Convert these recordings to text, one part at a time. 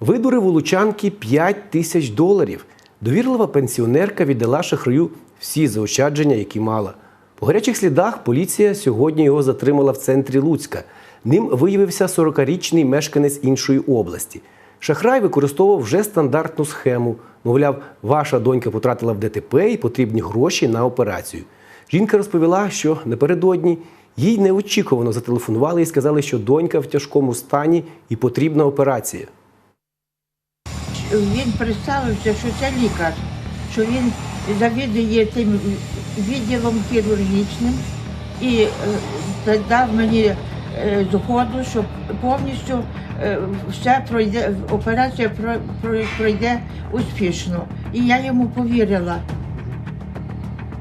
Видурив у Лучанки 5 тисяч доларів. Довірлива пенсіонерка віддала шахраю всі заощадження, які мала. По гарячих слідах поліція сьогодні його затримала в центрі Луцька. Ним виявився 40-річний мешканець іншої області. Шахрай використовував вже стандартну схему. Мовляв, ваша донька потратила в ДТП і потрібні гроші на операцію. Жінка розповіла, що напередодні їй неочікувано зателефонували і сказали, що донька в тяжкому стані і потрібна операція. Він представився, що це лікар, що він завідує тим відділом хірургічним і е, дав мені е, згоду, що повністю е, все пройде, операція про- про- пройде успішно. І я йому повірила.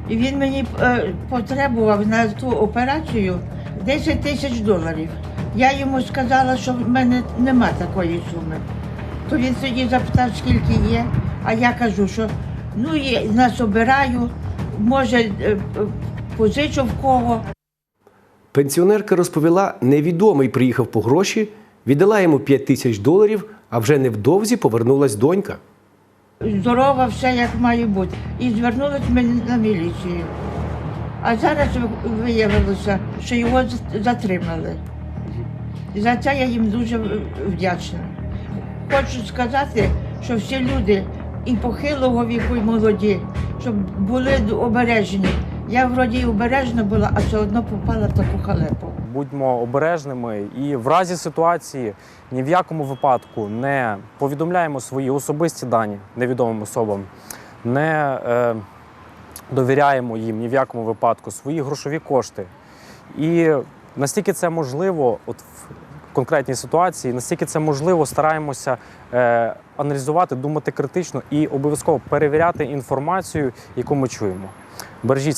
І він мені е, потребував на ту операцію 10 тисяч доларів. Я йому сказала, що в мене нема такої суми. То він тоді запитав, скільки є, а я кажу, що ну я нас обираю, може е, е, позичу в кого. Пенсіонерка розповіла, невідомий приїхав по гроші, віддала йому 5 тисяч доларів, а вже невдовзі повернулась донька. Здорова, все як має бути. І звернулась мені на міліцію. А зараз виявилося, що його затримали. За це я їм дуже вдячна. Хочу сказати, що всі люди і похилого віку, і молоді, щоб були обережні. Я вроді обережна була, а все одно попала в таку халепу. Будьмо обережними і в разі ситуації ні в якому випадку не повідомляємо свої особисті дані невідомим особам, не е, довіряємо їм ні в якому випадку свої грошові кошти. І настільки це можливо, от в конкретній ситуації, настільки це можливо, стараємося е, аналізувати, думати критично і обов'язково перевіряти інформацію, яку ми чуємо. Бережіть себе.